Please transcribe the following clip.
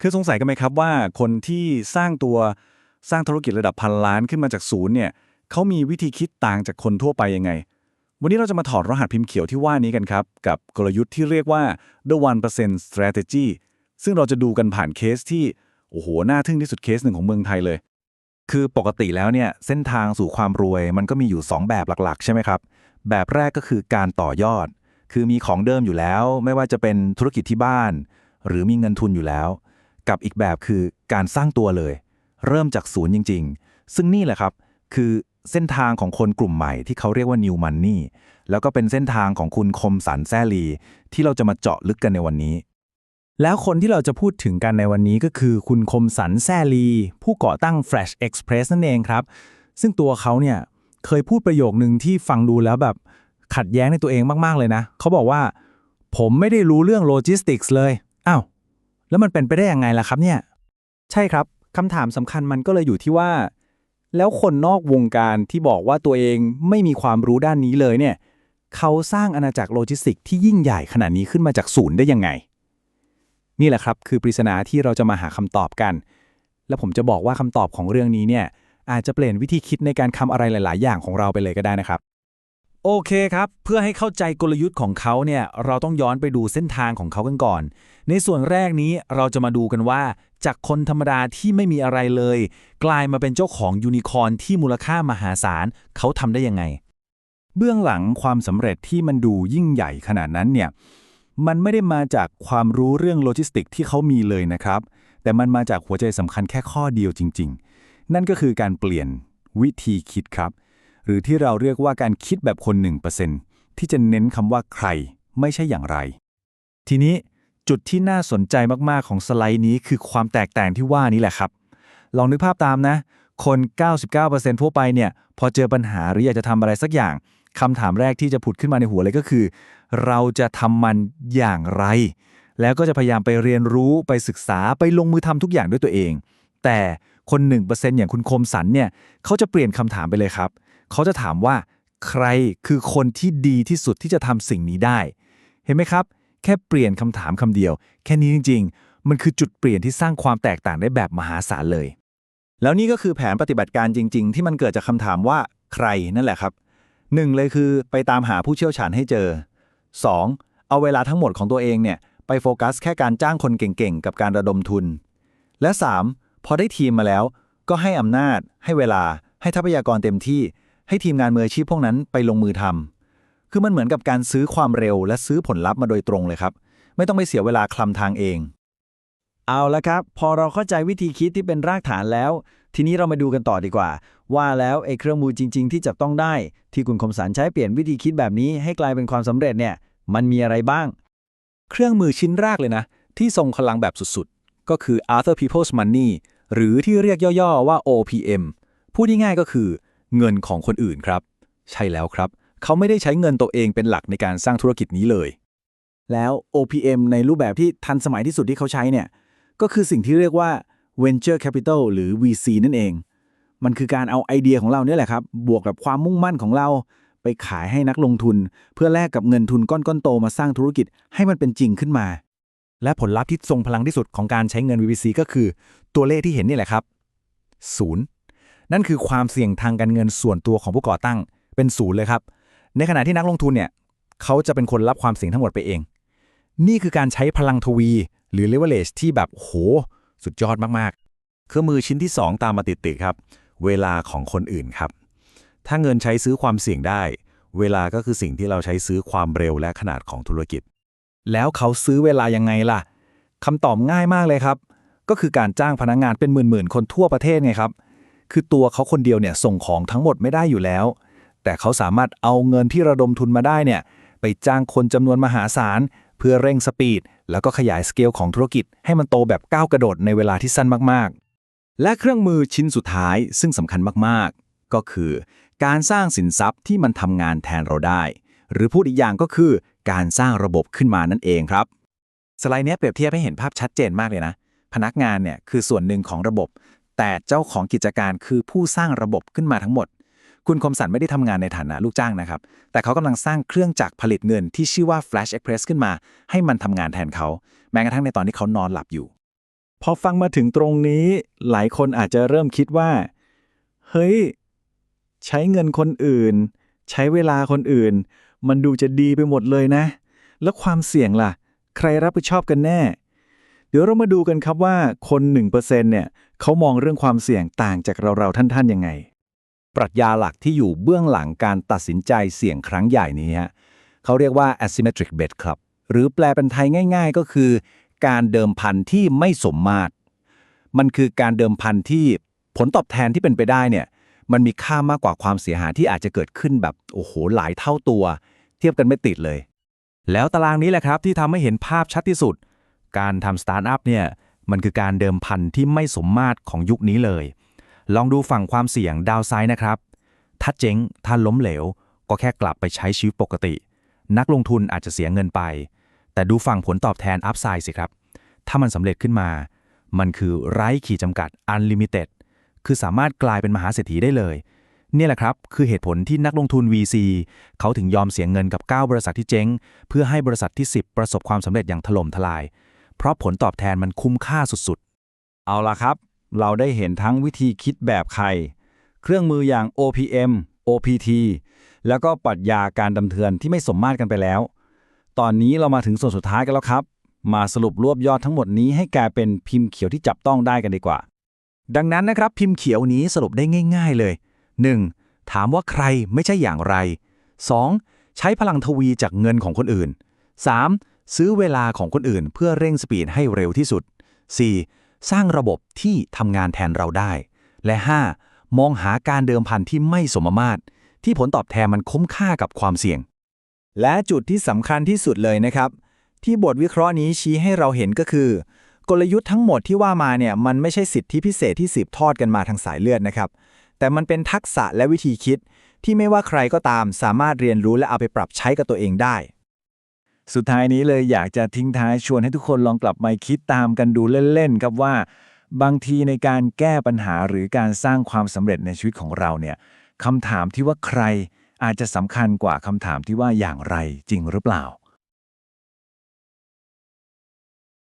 คือสงสัยกันไหมครับว่าคนที่สร้างตัวสร้างธุรกิจระดับพันล้านขึ้นมาจากศูนย์เนี่ยเขามีวิธีคิดต่างจากคนทั่วไปยังไง วันนี้เราจะมาถอดรหัสพิมพ์เขียวที่ว่านี้กันครับ กับกลยุทธ์ที่เรียกว่า the 1% strategy ซึ่งเราจะดูกันผ่านเคสที่ โอ้โห น่าทึ่งที่สุดเคสหนึ่งของเมืองไทยเลย คือปกติแล้วเนี่ยเส้นทางสู่ความรวยมันก็มีอยู่ 2 แบบหลักๆ ใช่ไหมครับ แบบแรกก็คือการต่อยอด คือมีของเดิมอยู่แล้ว ไม่ว่าจะเป็นธุรกิจที่บ้าน หรือมีเงินทุนอยู่แล้ว กับอีกแบบคือการสร้างตัวเลย เริ่มจากศูนย์จริง ๆ ซึ่งนี่แหละครับ คือเส้นทางของคนกลุ่มใหม่ที่เขาเรียกว่า New Money แล้วก็เป็นเส้นทางของคุณคมสันแซลี ที่เราจะมาเจาะลึกกันในวันนี้ แล้วคนที่เราจะพูดถึงกันในวันนี้ก็คือคุณคมสันแซลี ผู้ก่อตั้ง Flash Express นั่นเองครับ ซึ่งตัวเขาเนี่ยเคยพูดประโยคนึงที่ฟังดูแล้วแบบขัดแย้งในตัวเองมาก ๆ เลยนะ เขาบอกว่า ผมไม่ได้รู้เรื่องโลจิสติกส์เลย อ้าว แล้วมันเป็นไปได้ยังไงล่ะครับเนี่ย ใช่ครับคำถามสำคัญมันก็เลยอยู่ที่ว่า แล้วคนนอกวงการที่บอกว่าตัวเองไม่มีความรู้ด้านนี้เลยเนี่ยเขาสร้างอาณาจักรโลจิสติกที่ยิ่งใหญ่ขนาดนี้ขึ้นมาจากศูนย์ได้ยังไง นี่แหละครับคือปริศนาที่เราจะมาหาคำตอบกัน และผมจะบอกว่าคำตอบของเรื่องนี้เนี่ยอาจจะเปลี่ยนวิธีคิดในการทำอะไรหลาย ๆ อย่างของเราไปเลยก็ได้นะครับ โอเคครับ เพื่อให้เข้าใจกลยุทธ์ของเขาเนี่ยเราต้องย้อนไปดูเส้นทางของเขากันก่อน ในส่วนแรกนี้เราจะมาดูกันว่า จากคนธรรมดาที่ไม่มีอะไรเลย กลายมาเป็นเจ้าของยูนิคอร์นที่มูลค่ามหาศาล เขาทำได้ยังไง เบื้องหลังความสำเร็จที่มันดูยิ่งใหญ่ขนาดนั้นเนี่ยมันไม่ได้มาจากความรู้เรื่องโลจิสติกที่เขามีเลยนะครับ แต่มันมาจากหัวใจสำคัญแค่ข้อเดียวจริง ๆ นั่นก็คือการเปลี่ยนวิธีคิดครับ หรือที่เราเรียกว่าการคิดแบบคน 1%ที่จะเน้นคำว่าใคร ไม่ใช่อย่างไร ทีนี้จุดที่น่าสนใจมาก ๆ ของสไลด์นี้คือความแตกต่างที่ว่านี้แหละครับ ลองนึกภาพตามนะ คน 99%ทั่วไปเนี่ย พอเจอปัญหาหรืออยากจะทำอะไรสักอย่างคำถามแรกที่จะผุดขึ้นมาในหัวเลยก็คือ เราจะทำมันอย่างไร แล้วก็จะพยายามไปเรียนรู้ไปศึกษาไปลงมือทำทุกอย่างด้วยตัวเอง แต่คน 1%อย่างคุณคมสันเนี่ยเขาจะเปลี่ยนคำถามไปเลยครับเขาจะถามว่า ใครคือคนที่ดีที่สุดที่จะทำสิ่งนี้ได้ เห็นไหมครับ แค่เปลี่ยนคำถามคำเดียว แค่นี้จริง ๆ มันคือจุดเปลี่ยนที่สร้างความแตกต่างได้แบบมหาศาลเลย แล้วนี่ก็คือแผนปฏิบัติการจริง ๆ ที่มันเกิดจากคำถามว่าใครนั่นแหละครับหนึ่งเลยคือไปตามหาผู้เชี่ยวชาญให้เจอ 2. เอาเวลาทั้งหมดของตัวเองเนี่ยไปโฟกัสแค่การจ้างคนเก่งๆ กับการระดมทุน และ 3. พอได้ทีมมาแล้ว ก็ให้อำนาจ ให้เวลา ให้ทรัพยากรเต็มที่ ให้ทีมงานมืออาชีพพวกนั้นไปลงมือทำคือมันเหมือนกับการซื้อความเร็วและซื้อผลลัพธ์มาโดยตรงเลยครับ ไม่ต้องไปเสียเวลาคลำทางเอง เอาละครับ พอเราเข้าใจวิธีคิดที่เป็นรากฐานแล้ว ทีนี้เรามาดูกันต่อดีกว่า ว่าแล้วไอ้เครื่องมือจริง ๆ ที่จับต้องได้ ที่คุณคมสันใช้เปลี่ยนวิธีคิดแบบนี้ให้กลายเป็นความสำเร็จเนี่ย มันมีอะไรบ้าง เครื่องมือชิ้นแรกเลยนะ ที่ทรงพลังแบบสุดๆ ก็คือ Other People's Money หรือที่เรียกย่อๆว่า OPM พูดง่ายๆก็คือ เงินของคนอื่นครับ ใช่แล้วครับ เขาไม่ได้ใช้เงินตัวเองเป็นหลักในการสร้างธุรกิจนี้เลย แล้ว OPM ในรูปแบบที่ทันสมัยที่สุดที่เขาใช้เนี่ย ก็คือสิ่งที่เรียกว่า Venture Capital หรือ VC นั่นเอง มันคือการเอาไอเดียของเราเนี่ยแหละครับ บวกกับความมุ่งมั่นของเรา ไปขายให้นักลงทุน เพื่อแลกกับเงินทุนก้อนๆโตมาสร้างธุรกิจให้มันเป็นจริงขึ้นมา และผลลัพธ์ที่ทรงพลังที่สุดของการใช้เงิน VC ก็คือ ตัวเลขที่เห็นนี่แหละครับศูนย์ นั่นคือความเสี่ยงทางการเงินส่วนตัวของผู้ก่อตั้ง เป็นศูนย์เลยครับ ในขณะที่นักลงทุนเนี่ยเขาจะเป็นคนรับความเสี่ยงทั้งหมดไปเอง นี่คือการใช้พลังทวี หรือ leverage ที่แบบโห สุดยอดมากเครื่องมือชิ้นที่ 2 ตามมาติดๆครับ เวลาของคนอื่นครับ ถ้าเงินใช้ซื้อความเสี่ยงได้ เวลาก็คือสิ่งที่เราใช้ซื้อความเร็วและขนาดของธุรกิจ แล้วเขาซื้อเวลายังไงล่ะคำตอบง่ายมากเลยครับ ก็คือการจ้างพนักงงานเป็นหมื่นๆคนทั่วประเทศไงครับ คือตัวเขาคนเดียวเนี่ยส่งของทั้งหมดไม่ได้อยู่แล้ว แต่เขาสามารถเอาเงินที่ระดมทุนมาได้เนี่ยไปจ้างคนจำนวนมหาศาล เพื่อเร่งสปีด แล้วก็ขยายสเกลของธุรกิจ ให้มันโตแบบก้าวกระโดดในเวลาที่สั้นมากๆ และเครื่องมือชิ้นสุดท้ายซึ่งสำคัญมากๆ ก็คือ การสร้างสินทรัพย์ที่มันทำงานแทนเราได้ หรือพูดอีกอย่างก็คือ การสร้างระบบขึ้นมานั่นเองครับ สไลด์นี้เปรียบเทียบให้เห็นภาพชัดเจนมากเลยนะพนักงานเนี่ยคือส่วนหนึ่งของระบบ แต่เจ้าของกิจการคือผู้สร้างระบบขึ้นมาทั้งหมด คุณคมสันไม่ได้ทำงานในฐานะลูกจ้างนะครับ แต่เขากำลังสร้างเครื่องจักรผลิตเงินที่ชื่อว่า Flash Express ขึ้นมา ให้มันทำงานแทนเขา แม้กระทั่งในตอนที่เขานอนหลับอยู่ พอฟังมาถึงตรงนี้ หลายคนอาจจะเริ่มคิดว่า เฮ้ย ใช้เงินคนอื่น ใช้เวลาคนอื่น มันดูจะดีไปหมดเลยนะ แล้วความเสี่ยงล่ะ ใครรับผิดชอบกันแน่ ดี๋ยวเรามาดูกันครับว่าคน 1%เนี่ยเขามองเรื่องความเสี่ยงต่างจากเราๆท่านๆยังไง ปรัชญาหลักที่อยู่เบื้องหลังการตัดสินใจเสี่ยงครั้งใหญ่นี้ฮะเขาเรียกว่า asymmetric bet ครับหรือแปลเป็นไทยง่าย ๆ ก็คือ การเดิมพันที่ไม่สมมาตร มันคือการเดิมพันที่ผลตอบแทนที่เป็นไปได้เนี่ยมันมีค่ามากกว่าความเสียหายที่อาจจะเกิดขึ้นแบบโอ้โหหลายเท่าตัว เทียบกันไม่ติดเลย แล้วตารางนี้แหละครับที่ทำให้เห็นภาพชัดที่สุด การทำสตาร์ทอัพเนี่ยมันคือการเดิมพันที่ไม่สมมาตรของยุคนี้เลย ลองดูฝั่งความเสี่ยงดาวไซด์นะครับ ถ้าเจ๊ง ถ้าล้มเหลว ก็แค่กลับไปใช้ชีวิตปกติ นักลงทุนอาจจะเสียเงินไป แต่ดูฝั่งผลตอบแทนอัพไซด์สิครับ ถ้ามันสำเร็จขึ้นมา มันคือไร้ขีดจำกัด unlimited คือสามารถกลายเป็นมหาเศรษฐีได้เลย เนี่ยแหละครับ คือเหตุผลที่นักลงทุน VC เขาถึงยอมเสียเงินกับ 9 บริษัทที่เจ๊ง เพื่อให้บริษัทที่ 10 ประสบความสำเร็จอย่างถล่มทลาย เพราะผลตอบแทนมันคุ้มค่าสุดๆ เอาล่ะครับ เราได้เห็นทั้งวิธีคิดแบบใคร เครื่องมืออย่าง OPM OPT แล้วก็ปรัชญาการดำเทือนที่ไม่สมมาตรกันไปแล้ว ตอนนี้เรามาถึงส่วนสุดท้ายกันแล้วครับ มาสรุปรวบยอดทั้งหมดนี้ให้กลายเป็นพิมพ์เขียวที่จับต้องได้กันดีกว่า ดังนั้นนะครับ พิมพ์เขียวนี้สรุปได้ง่าย ๆเลย 1. ถามว่าใครไม่ใช่อย่างไร 2. ใช้พลังทวีจากเงินของคนอื่น 3. ซื้อเวลาของคนอื่นเพื่อเร่งสปีดให้เร็วที่สุด 4. สร้างระบบที่ทำงานแทนเราได้ และ 5. มองหาการเดิมพันที่ไม่สมมาตรที่ผลตอบแทนมันคุ้มค่ากับความเสี่ยง และจุดที่สำคัญที่สุดเลยนะครับ ที่บทวิเคราะห์นี้ชี้ให้เราเห็นก็คือ กลยุทธ์ทั้งหมดที่ว่ามาเนี่ยมันไม่ใช่สิทธิพิเศษที่สืบทอดกันมาทางสายเลือดนะครับ แต่มันเป็นทักษะและวิธีคิด ที่ไม่ว่าใครก็ตามสามารถเรียนรู้และเอาไปปรับใช้กับตัวเองได้ สุดท้ายนี้เลยอยากจะทิ้งท้ายชวนให้ทุกคนลองกลับมาคิดตามกันดูเล่นๆครับว่า บางทีในการแก้ปัญหาหรือการสร้างความสำเร็จในชีวิตของเราเนี่ยคำถามที่ว่าใครอาจจะสำคัญกว่าคำถามที่ว่าอย่างไรจริงหรือเปล่า